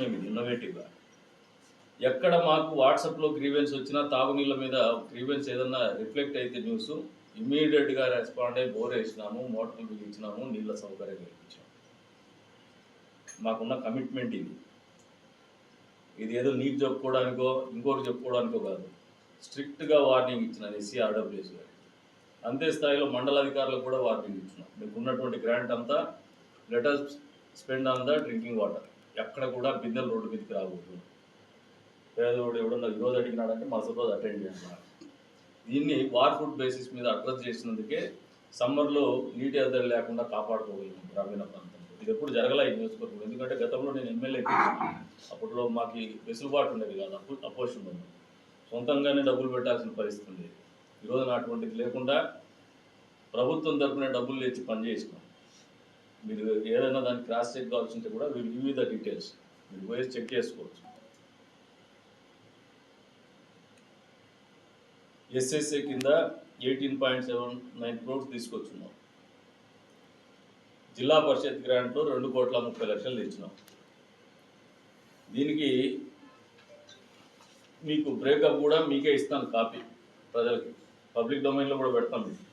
మేము ఇన్నోవేటివ్గా ఎక్కడ మాకు వాట్సాప్లో గ్రీవెన్స్ వచ్చినా తాగునీళ్ళ మీద గ్రీవెన్స్ ఏదన్నా రిఫ్లెక్ట్ అయితే న్యూస్ ఇమ్మీడియట్గా రెస్పాండ్ అయ్యి బోర్ వేసినాము మోటార్లు బిగించినాము నీళ్ళ సౌకర్యం కల్పించాము మాకున్న కమిట్మెంట్ ఇది. ఇది ఏదో నీకు చెప్పుకోవడానికో ఇంకోటి చెప్పుకోవడానికో కాదు. స్ట్రిక్ట్గా వార్నింగ్ ఇచ్చిన ఎస్సీ ఆర్డబ్ల్యూఎస్ గారు అంతే స్థాయిలో మండలాధికారులకు కూడా వార్నింగ్ ఇచ్చినాం. మీకు ఉన్నటువంటి గ్రాంట్ అంతా letter spend on the drinking water ఎక్కడ కూడా బిందెల రోడ్డు మీదకి రాకూడదు పేదోడు ఎవడన్నా ఈరోజు అడిగినాడంటే మరుసటి రోజు అటెండ్ చేస్తున్నారు దీన్ని వార్ ఫుడ్ బేసిస్ మీద అడ్రస్ చేసినందుకే సమ్మర్లో నీటి ఎద్దడి లేకుండా కాపాడుకోగలిగాం గ్రామీణ ప్రాంతంలో. ఇది ఎప్పుడు జరగలే ఈ నియోజకవర్గం ఎందుకంటే గతంలో నేను ఎమ్మెల్యే అప్పట్లో మాకు వెసులుబాటు ఉండేది కాదు. అప్పు అపోజిషన్ ఉంది సొంతంగానే డబ్బులు పెట్టాల్సిన పరిస్థితి ఉంది ఈరోజు అటువంటిది లేకుండా ప్రభుత్వం తరపున డబ్బులు తెచ్చి పనిచేసినాం. మీరు ఏదైనా దాన్ని క్రాస్ చెక్ కావాల్సి ఉంటే కూడా వీళ్ళు గివ్ ద డీటెయిల్స్ మీరు పోయి చెక్ చేసుకోవచ్చు. ఎస్ఎస్ఏ కింద eighteen point seven nine crores తీసుకొచ్చున్నాం. జిల్లా పరిషత్ గ్రాంట్లో రెండు కోట్ల ముప్పై లక్షలు తెచ్చినాం. దీనికి మీకు బ్రేకప్ కూడా మీకే ఇస్తాను కాపీ ప్రజలకి. పబ్లిక్ డొమైన్లో కూడా పెడతాం మీకు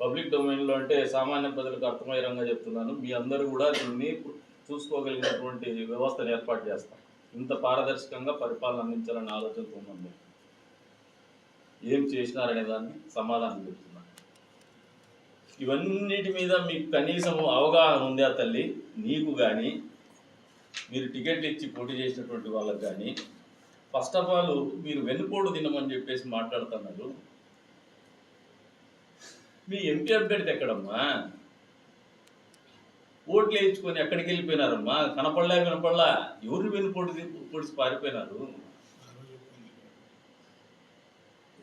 పబ్లిక్ డొమైన్లో అంటే సామాన్య ప్రజలకు అర్థమయ్యే రంగా చెప్తున్నాను. మీ అందరూ కూడా దీన్ని చూసుకోగలిగినటువంటి వ్యవస్థను ఏర్పాటు చేస్తాం. ఇంత పారదర్శకంగా పరిపాలన అందించాలనే ఆలోచనతో ఉన్నాం ఏం చేసినారనే దాన్ని సమాధానం చెప్తున్నాను ఇవన్నిటి మీద మీకు కనీసం అవగాహన ఉందా తల్లి? నీకు కానీ మీరు టికెట్లు ఇచ్చి పోటీ చేసినటువంటి వాళ్ళకి కానీ ఫస్ట్ ఆఫ్ ఆల్ మీరు వెన్నుపోటు తినమని చెప్పేసి మాట్లాడుతున్నారు. మీ ఎంపీ అభ్యర్థి ఎక్కడమ్మా? ఓట్లు వేయించుకొని ఎక్కడికి వెళ్ళిపోయినారమ్మా? కనపడలే వినపడలా? ఎవరు వెన్నుపోటు పొడిచి పారిపోయినారు?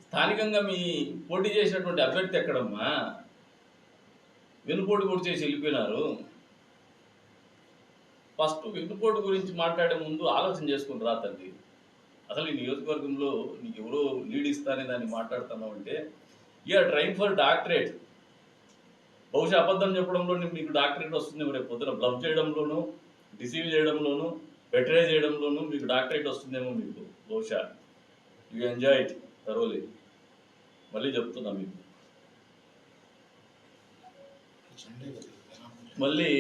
స్థానికంగా మీ పోటీ చేసినటువంటి అభ్యర్థి ఎక్కడమ్మా? వెనుపోటు కూడా చేసి వెళ్ళిపోయినారు. ఫస్ట్ వెన్నుపోటు గురించి మాట్లాడే ముందు ఆలోచన చేసుకుని రా తల్లి. అసలు ఈ నియోజకవర్గంలో నీకు ఎవరో లీడ్ ఇస్తానే దాన్ని మాట్లాడుతున్నావు అంటే ఆర్ ట్రైన్ ఫర్ డాక్టరేట్. బహుశా అబద్ధం చెప్పడంలో మీకు డాక్టరేట్ వస్తుంది రేపు పొద్దున బ్లబ్ చేయడంలోనూ డిసీవ్ చేయడంలోనూ బెటరే చేయడంలోనూ మీకు డాక్టరేట్ వస్తుందేమో మీకు. బహుశా యూ ఎంజాయ్ ఇట్ తరోలీ మళ్ళీ చెప్తున్నా మీకు. మళ్ళీ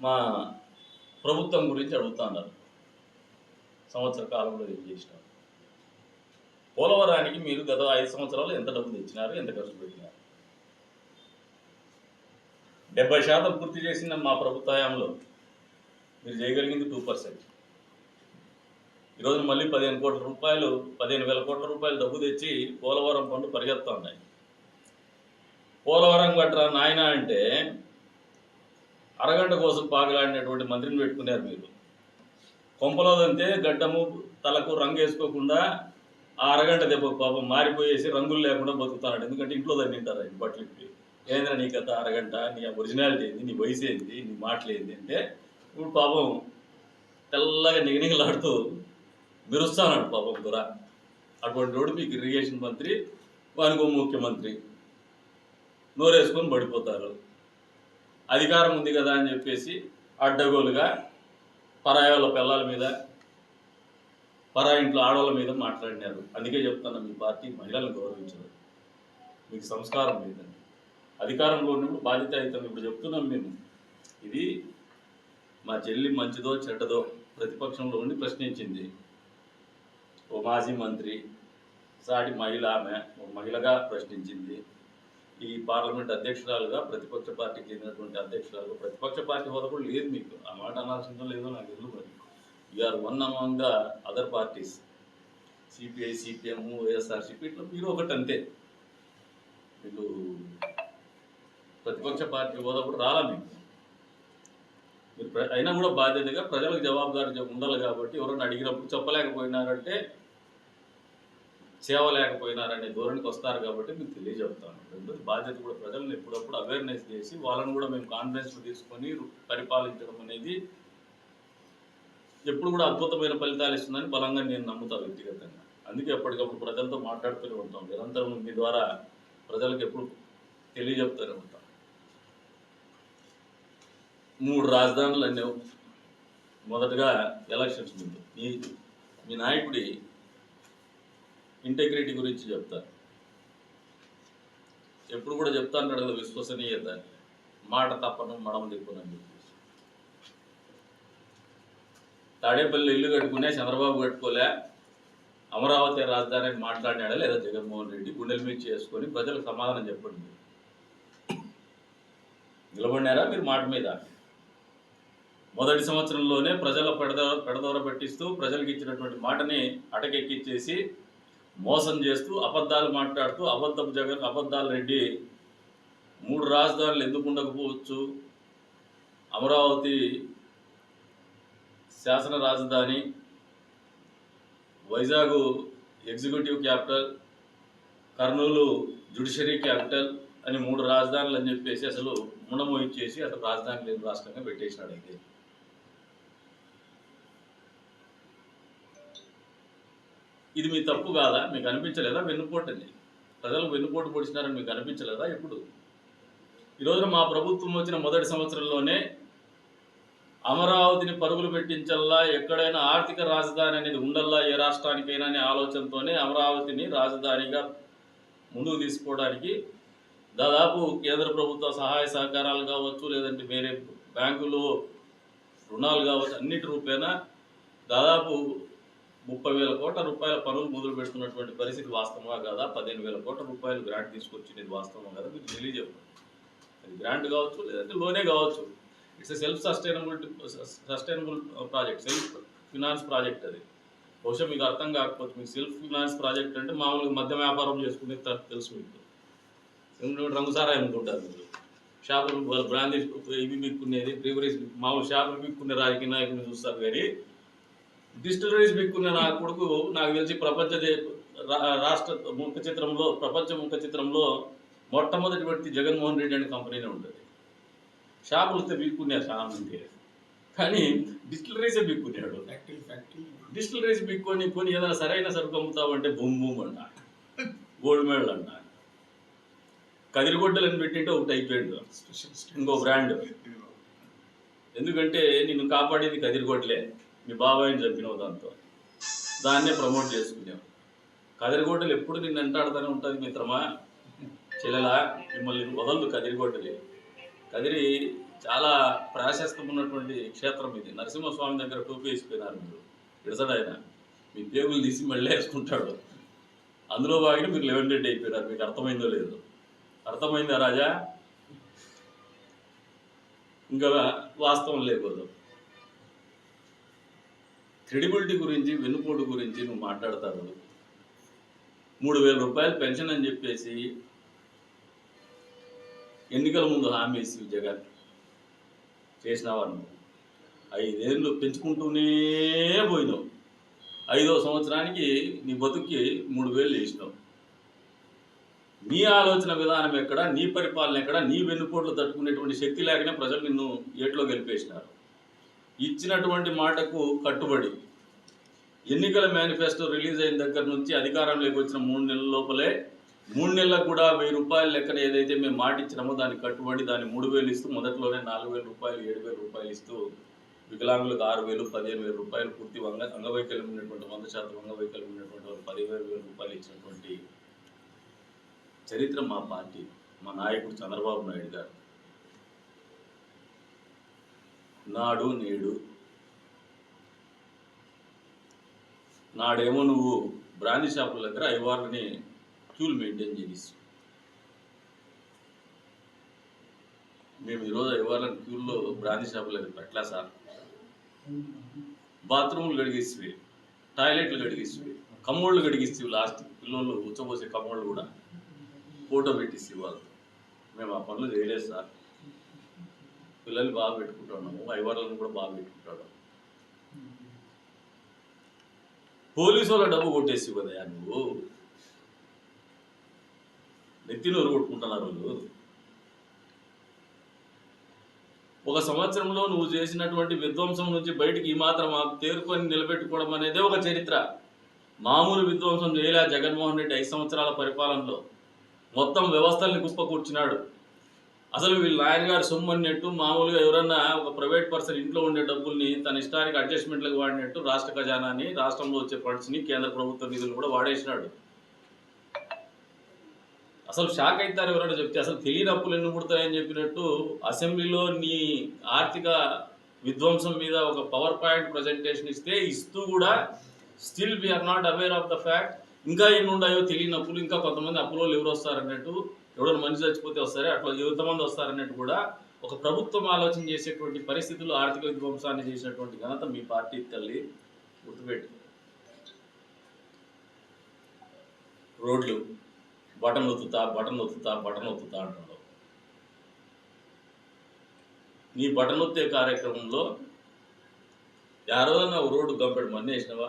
మా ప్రభుత్వం గురించి అడుగుతా ఉన్నారు. సంవత్సర కాలంలో ఏం చేసినారు పోలవరానికి మీరు గత ఐదు సంవత్సరాలు ఎంత డబ్బు తెచ్చినారు ఎంత ఖర్చు పెట్టినారు? డెబ్బై శాతం పూర్తి చేసిన మా ప్రభుత్వ హయాంలో మీరు చేయగలిగింది టూ పర్సెంట్. ఈరోజు మళ్ళీ పదిహేను కోట్ల రూపాయలు పదిహేను వేల కోట్ల రూపాయలు డబ్బు తెచ్చి పోలవరం పనులు పరిగెత్తా ఉన్నాయి. పోలవరం గట్రా నాయన అంటే అరగంట కోసం పాగలాడినటువంటి మంత్రిని పెట్టుకున్నారు మీరు. కొంపలోదంతే గడ్డము తలకు రంగు వేసుకోకుండా ఆ అరగంట దెబ్బ పాపం మారిపోయేసి రంగులు లేకుండా బతుకుతాడు ఎందుకంటే ఇంట్లో తింటారు ఆయన బట్టలు ఇప్పి ఏంద్రా నీ కథ అరగంట? నీ ఒరిజినాలిటీ ఏంది? నీ వయసు ఏంది? నీ మాటలు ఏంది? అంటే ఇప్పుడు పాపం తెల్లగా నిగనిగలాడుతూ మెరుస్తానాడు పాపం దొర. అటువంటి వాడు మీకు ఇరిగేషన్ మంత్రి వానికి ముఖ్యమంత్రి. నోరేసుకొని పడిపోతారు. అధికారం ఉంది కదా అని చెప్పేసి అడ్డగోలుగా పరాయి వాళ్ళ పిల్లల మీద పరా ఇంట్లో ఆడవాళ్ళ మీద మాట్లాడినారు. అందుకే చెప్తాను మీ పార్టీ మహిళలను గౌరవించదు మీకు సంస్కారం లేదండి. అధికారంలో ఉన్నప్పుడు బాధ్యత అవుతాం ఇప్పుడు చెప్తున్నాం మేము. ఇది మా చెల్లి మంచిదో చెడ్డదో ప్రతిపక్షంలో ఉండి ప్రశ్నించింది. ఓ మాజీ మంత్రి సాటి మహిళ ఆమె ఓ మహిళగా ప్రశ్నించింది. ఈ పార్లమెంట్ అధ్యక్షురాలుగా ప్రతిపక్ష పార్టీకి చెందినటువంటి అధ్యక్షురాలు ప్రతిపక్ష పార్టీ హోదా కూడా లేదు మీకు. ఆ మాట అనాల్సిందో లేదో నాకు ఎందుకు మరి? You're one among the other parties CPI CPM YSRCP ఇట్లా మీరు ఒకటి అంతే. మీకు ప్రతిపక్ష పార్టీ హోదా కూడా రాలా మీకు. మీరు అయినా కూడా బాధ్యతగా ప్రజలకు జవాబుదారి ఉండాలి కాబట్టి ఎవరైనా అడిగినప్పుడు చెప్పలేకపోయినారంటే సేవ లేకపోయినారనే ధోరణికి వస్తారు కాబట్టి మీకు తెలియజెప్తాను. రెండోది బాధ్యత కూడా ప్రజలను ఎప్పుడప్పుడు అవేర్నెస్ చేసి వాళ్ళని కూడా మేము కాన్ఫిడెన్స్ తీసుకొని పరిపాలించడం అనేది ఎప్పుడు కూడా అద్భుతమైన ఫలితాలు ఇస్తుందని బలంగా నేను నమ్ముతాను వ్యక్తిగతంగా. అందుకే ఎప్పటికప్పుడు ప్రజలతో మాట్లాడుతూనే ఉంటాం. నిరంతరం మీ ద్వారా ప్రజలకు ఎప్పుడు తెలియజెప్తూనే ఉంటాం. మూడు రాజధానులు అన్నావు మొదటగా ఎలక్షన్స్ ముందు. మీ మీ నాయకుడి ఇంటెగ్రిటీ గురించి చెప్తారు. ఎప్పుడు కూడా చెప్తాను అంటాడు కదా విశ్వసనీయత. మాట తప్పను మడం తిప్పను చెప్పి చెప్పేసి తాడేపల్లి ఇల్లు కట్టుకునే చంద్రబాబు కట్టుకోలే. అమరావతి రాజధాని అని మాట్లాడినాడా లేదా జగన్మోహన్ రెడ్డి? గుండెల మీద చేసుకొని ప్రజలకు సమాధానం చెప్పండి. నిలబడినారా మీరు మాట మీద? మొదటి సంవత్సరంలోనే ప్రజల పెడదోర పెడదోర పెట్టిస్తూ ప్రజలకు ఇచ్చినటువంటి మాటని అటకెక్కిచ్చేసి మోసం చేస్తూ అబద్ధాలు మాట్లాడుతూ అబద్ధం జగన్ అబద్ధాలు రెడ్డి మూడు రాజధానులు ఎందుకు ఉండకపోవచ్చు? అమరావతి శాసన రాజధాని Vizag executive capital Kurnool judiciary capital అని మూడు రాజధానులు అని చెప్పేసి అసలు ముండమోయించేసి అసలు రాజధాని లేని రాష్ట్రంగా పెట్టేసినాడు అయితే. ఇది మీ తప్పు కాదా? మీకు అనిపించలేదా? వెన్నుపోటు అండి. ప్రజలకు వెన్నుపోటు పొడిచినారని మీకు అనిపించలేదా? ఇప్పుడు ఈ రోజున మా ప్రభుత్వం వచ్చిన మొదటి సంవత్సరంలోనే అమరావతిని పరుగులు పెట్టించల్లా ఎక్కడైనా ఆర్థిక రాజధాని అనేది ఉండల్లా ఏ రాష్ట్రానికైనా అనే ఆలోచనతోనే అమరావతిని రాజధానిగా ముందుకు తీసుకోవడానికి దాదాపు కేంద్ర ప్రభుత్వ సహాయ సహకారాలు కావచ్చు లేదంటే వేరే బ్యాంకులు రుణాలు కావచ్చు అన్నిటి రూపేణా దాదాపు ముప్పై వేల కోట్ల రూపాయల పనులు మొదలు పెడుతున్నటువంటి పరిస్థితి వాస్తవమా కదా? పదిహేను వేల కోట్ల రూపాయలు గ్రాంట్ తీసుకొచ్చినది వాస్తవమా కదా? మీకు తెలియజెప్పండి అది గ్రాంట్ కావచ్చు లేదంటే లోనే కావచ్చు. It's self sustainable sustainable project self finance project అది. బహుశా మీకు అర్థం కాకపోతే మీకు సెల్ఫ్ ఫినాన్స్ ప్రాజెక్ట్ అంటే మామూలుగా మధ్య వ్యాపారం చేసుకునే తెలుసు మీకు. ఎందుకంటే రంగు అనుకుంటారు మీరు. షాపులు వాళ్ళు బ్రాందీ ఇవి బిక్కునేది బ్రీవరీస్ మామూలు షాపులు బిక్కునే రాజకీయ నాయకుని చూస్తారు కానీ డిస్టిలరీస్ బిక్కునే నా కొడుకు నాకు తెలిసి ప్రపంచ దే- రా- రాష్ట్ర ముఖ చిత్రంలో ప్రపంచ ముఖ చిత్రంలో మొట్టమొదటి వ్యక్తి జగన్మోహన్ రెడ్డి అనే కంపెనీనే ఉంటుంది షాపులతో బిక్కున్నారు చాలా మంది కానీ డిస్టిలరీసే బిక్కున్నాడు. డిస్టిలరీస్ బిక్కొని కొని ఏదైనా సరైన సరుకు అమ్ముతామంటే బూమ్ బూమ్ అంట. గోల్డ్ మెడల్ అంట. కదిరిగొడ్డలని పెట్టింటే ఒకటి అయిపోయాడు ఇంకో బ్రాండ్. ఎందుకంటే నిన్ను కాపాడేది కదిరిగొడ్లే మీ బాబాయిని చంపినావు దాంతో. దాన్నే ప్రమోట్ చేసుకున్నావు కదిరిగొడ్డలు ఎప్పుడు నిన్ను వెంటాడుతూనే ఉంటుంది మిత్రమా? చెల్లెలా మిమ్మల్ని వదలదు కదిరిగొడ్డలి. కదిరి చాలా ప్రాశస్తం ఉన్నటువంటి క్షేత్రం ఇది. నరసింహస్వామి దగ్గర టోపీ వేసిపోయినారు మీరు. విడసడాయన మీ పేగులు తీసి మళ్ళీ వేసుకుంటాడు. అందులో భాగంగా మీరు లెవెన్ డెడ్ అయిపోయినారు. మీకు అర్థమైందో లేదు. అర్థమైందా రాజా? ఇంకా వాస్తవం లేకపోదు. క్రెడిబిలిటీ గురించి వెన్నుపోటు గురించి నువ్వు మాట్లాడతావు. మూడు వేల రూపాయలు పెన్షన్ అని చెప్పేసి ఎన్నికల ముందు హామీ ఇచ్చి జగన్ చేసినావా నువ్వు ఐదేళ్ళు పెంచుకుంటూనే పోయినావు. ఐదో సంవత్సరానికి నీ బతుక్కి మూడు వేలు వేసినావు. నీ ఆలోచన విధానం ఎక్కడ నీ పరిపాలన ఎక్కడ నీ వెన్నుపోట్లు తట్టుకునేటువంటి శక్తి లేకనే ప్రజలు నిన్ను ఏట్లో గెలిపేసినారు. ఇచ్చినటువంటి మాటకు కట్టుబడి ఎన్నికల మేనిఫెస్టో రిలీజ్ అయిన దగ్గర నుంచి అధికారంలోకి వచ్చిన మూడు నెలల లోపలే మూడు నెలలకు కూడా వెయ్యి రూపాయల లెక్కన ఏదైతే మేము మాట ఇచ్చినామో దానికి కట్టుబడి దాన్ని మూడు వేలు ఇస్తూ మొదట్లోనే నాలుగు వేల రూపాయలు ఏడు వేల రూపాయలు ఇస్తూ వికలాంగులకు ఆరు వేలు పదిహేను వేల రూపాయలు పూర్తి వంగ అంగవైకల్యం ఉన్నటువంటి వంద శాతం అంగవైకల్యం ఉన్నటువంటి వాళ్ళు పదివేల వేల రూపాయలు ఇచ్చినటువంటి చరిత్ర మా పార్టీ మా నాయకుడు చంద్రబాబు నాయుడు గారు. నాడు నేడు నాడేమో నువ్వు బ్రాందీ షాపుల దగ్గర ఐవార్లని క్యూలు మెయింటైన్ చేసి మేము ఈరోజు ఇవ్వాలని క్యూల్లో బ్రాందీ షాపులు దగ్గర పెట్టలే సార్. బాత్రూమ్లు గడిగిస్తవి టాయిలెట్లు గడిగిస్తవి కమ్మోళ్ళు కడిగిస్తే లాస్ట్ పిల్లలు ఉచ్చబోసే కమ్మోళ్ళు కూడా ఫోటో పెట్టిస్తే వాళ్ళు. మేము ఆ పనులు చేయలేదు సార్. పిల్లల్ని బాగా పెట్టుకుంటున్నాము ఐవర్లను కూడా బాగా పెట్టుకుంటాడు పోలీసు వాళ్ళ డబ్బు కొట్టేసి కదయా నువ్వు? నెత్తి నోరు కొట్టుకుంటున్నారు వాళ్ళు ఒక సంవత్సరంలో నువ్వు చేసినటువంటి విధ్వంసం నుంచి బయటికి ఈ మాత్రం తేరుకొని నిలబెట్టుకోవడం అనేది ఒక చరిత్ర. మామూలు విధ్వంసం చేయలే జగన్మోహన్ రెడ్డి ఐదు సంవత్సరాల పరిపాలనలో. మొత్తం వ్యవస్థల్ని కూర్చున్నాడు అసలు వీళ్ళ నాయన గారు సొమ్ము అన్నట్టు మామూలుగా ఎవరన్నా ఒక ప్రైవేట్ పర్సన్ ఇంట్లో ఉండే డబ్బుల్ని తన ఇష్టానికి అడ్జస్ట్మెంట్లకు వాడినట్టు రాష్ట్ర ఖజానాని రాష్ట్రంలో వచ్చే ఫండ్స్ని కేంద్ర ప్రభుత్వ నిధులు కూడా వాడేసినాడు. అసలు షాక్ అవుతారు ఎవరైనా చెప్తే అసలు తెలియని అప్పులు ఎన్ని పుడతాయని చెప్పినట్టు అసెంబ్లీలో నీ ఆర్థిక విధ్వంసం మీద ఒక పవర్ పాయింట్ ప్రజెంటేషన్ ఇస్తే ఇస్తూ కూడా still we're not aware of the fact. ఇంకా ఎన్ని ఉన్నాయో తెలియని అప్పులు ఇంకా కొంతమంది అప్పులో ఎవరు వస్తారన్నట్టు ఎవరైనా మనిషి చచ్చిపోతే వస్తారే అట్లా ఎంతమంది వస్తారన్నట్టు కూడా ఒక ప్రభుత్వం ఆలోచన చేసేటువంటి పరిస్థితులు ఆర్థిక విధ్వంసాన్ని చేసినటువంటి ఘనత మీ పార్టీ తల్లి గుర్తుపెట్టి రోడ్లు. బటన్ ఒత్తుతా బటన్ ఒత్తుతా బటన్ ఒత్తుతా అంటున్నావు నీ బటన్ ఒత్తే కార్యక్రమంలో యారోదన్నా రోడ్డు గంపెడు మంది వేసినవా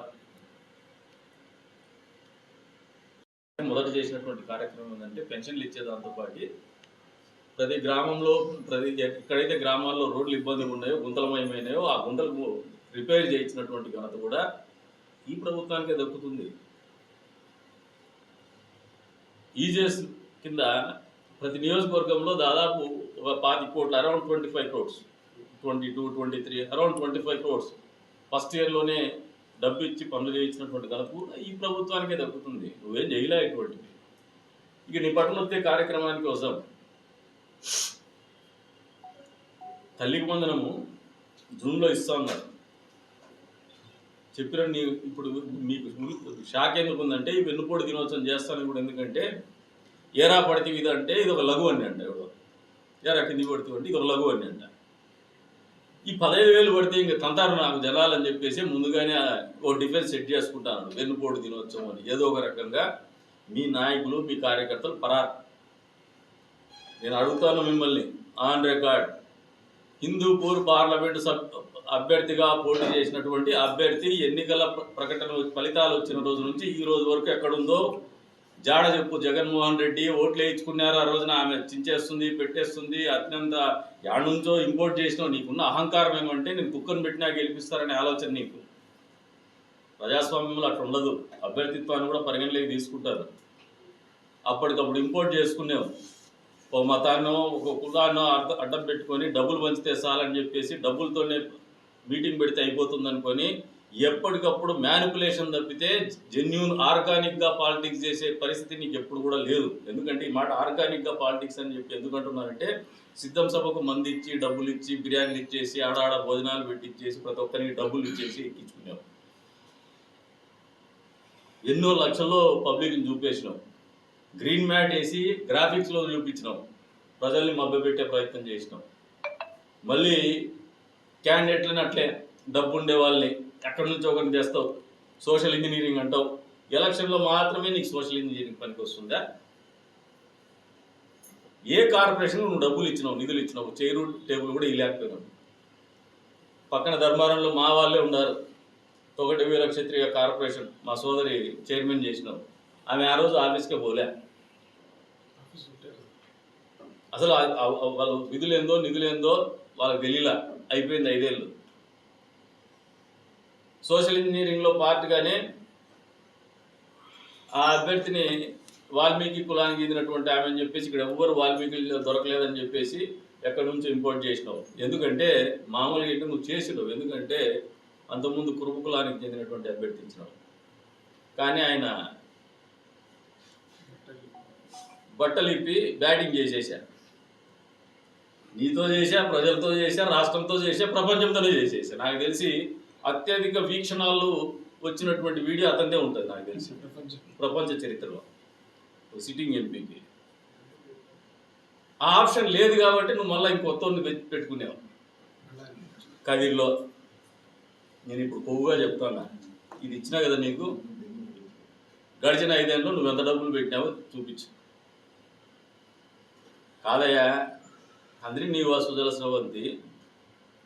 మొదట చేసినటువంటి కార్యక్రమం ఏంటంటే పెన్షన్లు ఇచ్చేదాంతో పాటు ప్రతి గ్రామంలో ప్రతి ఎక్కడైతే గ్రామాల్లో రోడ్లు ఇబ్బందిగా ఉన్నాయో గుంతలమయమైనాయో ఆ గుంతలకు రిపేర్ చేయించినటువంటి ఘనత కూడా ఈ ప్రభుత్వానికే దక్కుతుంది. ఈజెస్ కింద ప్రతి నియోజకవర్గంలో దాదాపు ఒక పాతి కోట్లు around twenty five crores. Twenty two twenty three around twenty five crores. First ఇయర్లోనే డబ్బు ఇచ్చి పనులు చేయించినటువంటి ఘనత కూడా ఈ ప్రభుత్వానికే దక్కుతుంది. నువ్వేం చేయలే ఇటువంటివి. ఇక నీ పట్టణ వచ్చే కార్యక్రమానికి వస్తాం తల్లికి వందనము. జూన్లో ఇస్తా ఉన్నారు చెప్పిన నీ ఇప్పుడు మీకు షాక్ ఎందుకు ఉందంటే ఈ వెన్నుపోటు దినోత్సవం చేస్తాను కూడా ఎందుకంటే ఏరా పడితే ఇది అంటే ఇది ఒక లఘు అని అంట ఎవడో ఏరా కింది పడితే అంటే ఇది ఒక లఘు అని అంట. ఈ పదహైదు వేలు పడితే ఇంకా తంతారు నాకు జలాలని చెప్పేసి ముందుగానే ఓ డిఫెన్స్ సెట్ చేసుకుంటాను వెన్నుపోటు దినోత్సవం అని. ఏదో ఒక రకంగా మీ నాయకులు మీ కార్యకర్తలు పరారు. నేను అడుగుతాను మిమ్మల్ని ఆన్ రికార్డ్. హిందూపూర్ పార్లమెంటు సబ్ అభ్యర్థిగా పోటీ చేసినటువంటి అభ్యర్థి ఎన్నికల ప్రకటన ఫలితాలు వచ్చిన రోజు నుంచి ఈ రోజు వరకు ఎక్కడుందో జాడ చెప్పు జగన్మోహన్ రెడ్డి ఓట్లు వేయించుకున్నారు. ఆ రోజున ఆమె చించేస్తుంది పెట్టేస్తుంది అత్యంత యాడుంచో ఇంపోర్ట్ చేసినావు నీకున్న అహంకారం ఏమంటే నేను కుక్కను పెట్టినా గెలిపిస్తారనే ఆలోచన నీకు. ప్రజాస్వామ్యంలో అట్లా ఉండదు. అభ్యర్థిత్వాన్ని కూడా పరిగణలోకి తీసుకుంటారు. అప్పటికప్పుడు ఇంపోర్ట్ చేసుకునేవు. ఒక మతాన్నో ఒక కులాన్నో అడ్డ అడ్డం పెట్టుకొని డబ్బులు పంచితే చాలని చెప్పేసి డబ్బులతోనే మీటింగ్ పెడితే అయిపోతుంది అనుకొని ఎప్పటికప్పుడు మ్యానిపులేషన్ తప్పితే జెన్యున్ ఆర్గానిక్గా పాలిటిక్స్ చేసే పరిస్థితి నీకు ఎప్పుడు కూడా లేదు. ఎందుకంటే ఈ మాట ఆర్గానిక్గా పాలిటిక్స్ అని చెప్పి ఎందుకంటున్నారంటే సిద్ధం సభకు మంది ఇచ్చి డబ్బులు ఇచ్చి బిర్యానీలు ఇచ్చేసి ఆడాడ భోజనాలు పెట్టి ఇచ్చేసి ప్రతి ఒక్కరికి డబ్బులు ఇచ్చేసి ఎక్కించుకున్నాం. ఎన్నో లక్షల్లో పబ్లిక్ని చూపేసినాం. గ్రీన్ మ్యాట్ వేసి గ్రాఫిక్స్లో చూపించినాం. ప్రజల్ని మభ్యపెట్టే ప్రయత్నం చేసినాం. మళ్ళీ క్యాండిడేట్లను అట్లే డబ్బు ఉండే వాళ్ళని ఎక్కడి నుంచి ఒకరిని చేస్తావు సోషల్ ఇంజనీరింగ్ అంటావు. ఎలక్షన్లో మాత్రమే నీకు సోషల్ ఇంజనీరింగ్ పనికి వస్తుందా? ఏ కార్పొరేషన్ నువ్వు డబ్బులు ఇచ్చినావు నిధులు ఇచ్చినావు? చైరు టేబుల్ కూడా ఇవ్వలేకపోయినావు పక్కన ధర్మారంలో మా వాళ్ళే ఉన్నారు. తొగటి వీర క్షత్రియ కార్పొరేషన్ మా సోదరి చైర్మన్ చేసినాం ఆమె ఆ రోజు ఆఫీస్కే పోలే. అసలు వాళ్ళు ఆ- వాళ్ళ విధులేందో నిధులేందో వాళ్ళకి తెలియలా. అయిపోయింది ఐదేళ్ళు. సోషల్ ఇంజనీరింగ్లో పార్ట్గానే ఆ అభ్యర్థిని వాల్మీకి కులానికి చెందినటువంటి ఆమె అని చెప్పేసి ఇక్కడ ఎవ్వరు వాల్మీకి దొరకలేదని చెప్పేసి ఎక్కడి నుంచి ఇంపోర్ట్ చేసినావు. ఎందుకంటే మామూలుగా అయితే నువ్వు చేసినావు. ఎందుకంటే అంతకుముందు కురుపు కులానికి చెందినటువంటి అభ్యర్థించినావు కానీ ఆయన బట్టలు ఇప్పి బ్యాటింగ్ చేసేసాను నీతో చేసా ప్రజలతో చేసా రాష్ట్రంతో చేసా ప్రపంచంతోనే చేసేసా. నాకు తెలిసి అత్యధిక వీక్షణాలు వచ్చినటువంటి వీడియో అతనిదే ఉంటుంది నాకు తెలిసి. ప్రపంచ చరిత్రలో. సిట్టింగ్ ఎంపీకి. ఆ ఆప్షన్ లేదు కాబట్టి నువ్వు మళ్ళీ ఇంకొత్త పెట్టుకునేవు? కదిర్లో. నేను ఇప్పుడు కొవ్వుగా చెప్తాను ఇది ఇచ్చినా కదా నీకు? గడిచిన ఐదేళ్ళలో నువ్వు ఎంత డబ్బులు పెట్టినావో చూపించు. కాదయ్యా అందరి నీవాసు జలస్రవంతి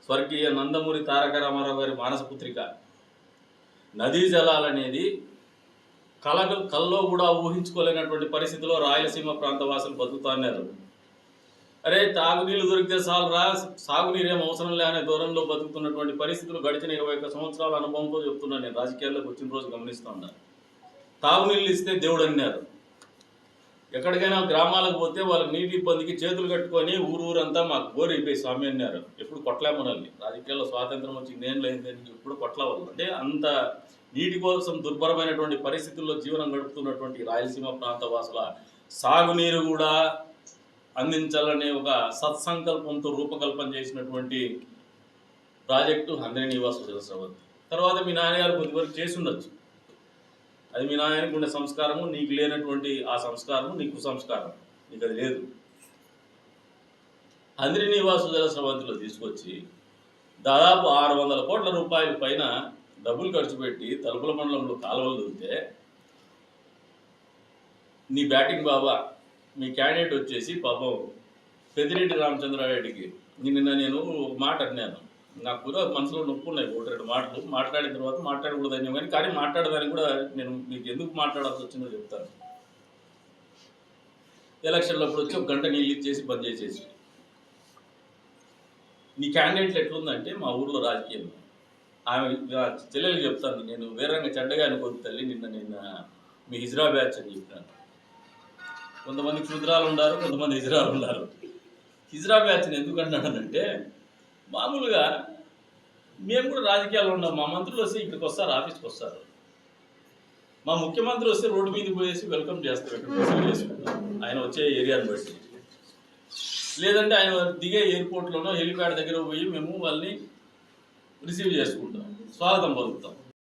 స్వర్గీయ నందమూరి తారక రామారావు గారి మానసపుత్రిక. నదీ జలాలనేది కల కల్లో కూడా ఊహించుకోలేనటువంటి పరిస్థితిలో రాయలసీమ ప్రాంత వాసులు బతుకుతున్నారు అరే తాగునీళ్ళు దొరికితే చాలు రా సాగునీరు ఏం అవసరం లే అనే దూరంలో బతుకుతున్నటువంటి పరిస్థితులు గడిచిన ఇరవై ఒక్క సంవత్సరాల అనుభవంతో చెప్తున్నాను నేను. రాజకీయాల్లోకి వచ్చిన రోజు గమనిస్తూ ఉన్నాను తాగునీళ్ళు ఇస్తే దేవుడు అన్నారు. ఎక్కడికైనా గ్రామాలకు పోతే వాళ్ళకి నీటి ఇబ్బందికి చేతులు కట్టుకొని ఊరు ఊరంతా మాకు గోరు అయిపోయి స్వామి అన్నారు. ఎప్పుడు కొట్టలే మనల్ని. రాజకీయాల్లో స్వాతంత్రం వచ్చి నేను లేదని ఎప్పుడు కొట్లవాలి అంటే అంత నీటి కోసం దుర్భరమైనటువంటి పరిస్థితుల్లో జీవనం గడుపుతున్నటువంటి రాయలసీమ ప్రాంత వాసుల సాగునీరు కూడా అందించాలనే ఒక సత్సంకల్పంతో రూపకల్పన చేసినటువంటి ప్రాజెక్టు హంద్రి నివాస జలస్రవంతి తర్వాత మీ నాన్నగారు కొద్దివరకు చేసి ఉండొచ్చు. అది మీ నాయనకు ఉండే సంస్కారము నీకు లేనటువంటి ఆ సంస్కారము నీకు సంస్కారం నీకు అది లేదు. హంద్రి జల స్రవంతిలో తీసుకొచ్చి దాదాపు ఆరు వందల కోట్ల రూపాయల పైన డబ్బులు ఖర్చు పెట్టి తలుపుల మండలంలో కాలువలు దొరికితే నీ బ్యాటింగ్ బాబా మీ క్యాండిడేట్ వచ్చేసి పాపం పెద్దిరెడ్డి రామచంద్రారెడ్డికి. నిన్న నేను ఒక మాట అన్నాను. నాకు కూడా మనసులో నొప్పి ఉన్నాయి ఒకటి రెండు మాటలు. మాట్లాడిన తర్వాత మాట్లాడకూడదని కానీ కానీ మాట్లాడదానికి కూడా నేను మీకు ఎందుకు మాట్లాడాల్సి వచ్చిందో చెప్తాను. ఎలక్షన్లో అప్పుడు వచ్చి ఒక గంట నీళ్ళు ఇచ్చేసి బంద్ చేసేసి. నీ క్యాండిడేట్లు ఎట్లుందంటే మా ఊర్లో రాజకీయం. ఆమె చెల్లెలు చెప్తాను నేను వేరంగా చెడ్డగా అనుకోదు తల్లి నిన్న నిన్న మీ హిజ్రా బ్యాచ్ అని చెప్పినాను కొంతమంది క్షుద్రాలు ఉన్నారు కొంతమంది హిజ్రాలు ఉన్నారు. హిజ్రా బ్యాచ్ని ఎందుకు మామూలుగా మేము కూడా రాజకీయాల్లో ఉన్నాం. మా మంత్రులు వస్తే ఇక్కడికి వస్తారు ఆఫీస్కి వస్తారు. మా ముఖ్యమంత్రి వస్తే రోడ్డు మీద పోయేసి వెల్కమ్ చేస్తారు. ఇక్కడ ఆయన వచ్చే ఏరియాని బట్టి. లేదంటే ఆయన దిగే ఎయిర్పోర్ట్లోనో హెలిప్యాడ్ దగ్గర పోయి మేము వాళ్ళని రిసీవ్ చేసుకుంటాం. స్వాగతం పలుకుతాం.